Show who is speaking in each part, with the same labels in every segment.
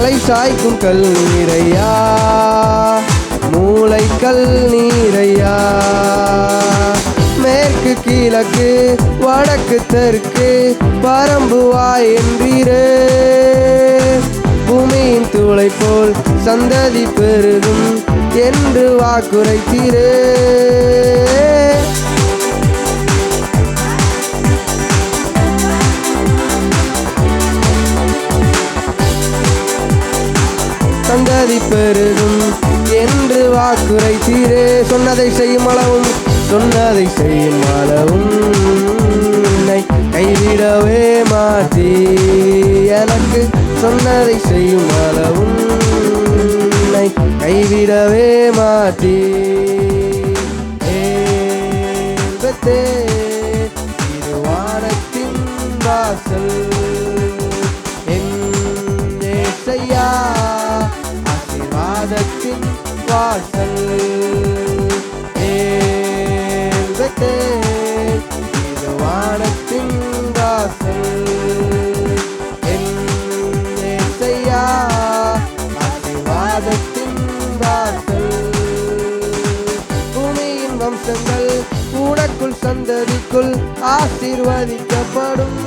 Speaker 1: தலை சாய்க்கும் கல் நீரையா? மூளை கல் நீரையா? மேற்கு கிழக்கு வடக்கு தெற்கு பரம்புவாய் என்றீரே. பூமியின் தூளை போல் சந்ததி பெருகும் என்று வாக்குரைத்தீரே சந்ததி பெருகும் என்று வாக்குரைத்தீரே சொன்னதை செய்யும் அளவும் சொன்னதை செய்யும் அளவும் கைவிடவே மாட்டீ. எனக்கு சொன்னதை செய்யும் அளவும் கைவிடவே மாட்டீ. ஏன்பத்தே இது வானத்தின் வாசல். என் செய்யா ஆசீர்வாதத்தின் வாசல். இது வானத்தின் வாசல். என் ஏசையா வாசல். பூமியின் வம்சங்கள் உனக்குள் சந்ததிக்குள் ஆசீர்வதிக்கப்படும்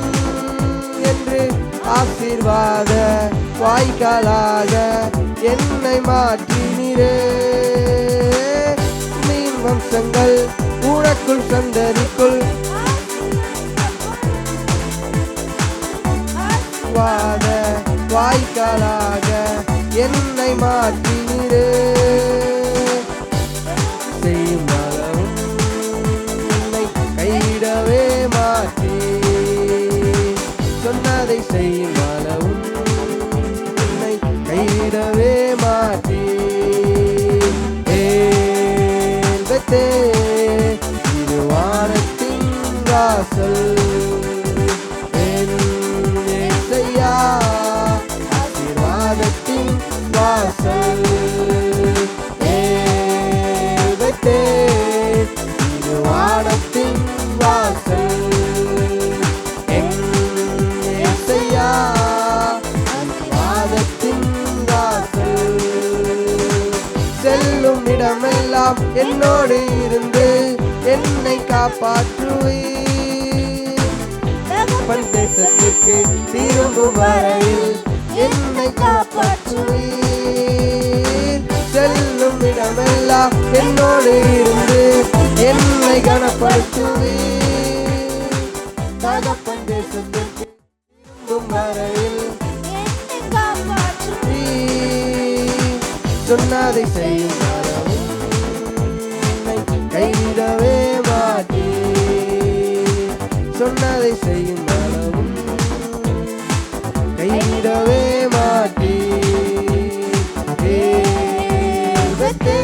Speaker 1: என்று ஆசீர்வாத வாய்க்காலாக என்னை மாற்றினீரே. மீன் வம்சங்கள் உனக்குள் சந்தரிக்குள் வாத வாய்க்காலாக என்னை மாற்றினீரே. செய்யும் அளவும் உன்னை கைவிடவே மாற்றி சொன்னதை செய்யும் கைவிடவே மாட்டே ஏன்பத்தே இது வானத்தின் வாசல் என் இயேசையா, ஆசீர்வாதத்தின் வாசல். இடமெல்லாம் என்னோடு இருந்து என்னை காப்பாற்றுவீர். தகப்பன் தேசத்திற்கு திரும்பும் வரையில் என்னை காப்பாற்றுவீர். செல்லும் இடமெல்லாம் என்னோடு இருந்து என்னை கனப்படுத்துவீர். தகப்பன் தேசத்திற்கு திரும்பும் வரையில் சொன்னதை செய்யும் சொன்னதை செய்யும் அளவும் கைவிடவே மாட்டே தேவத்தே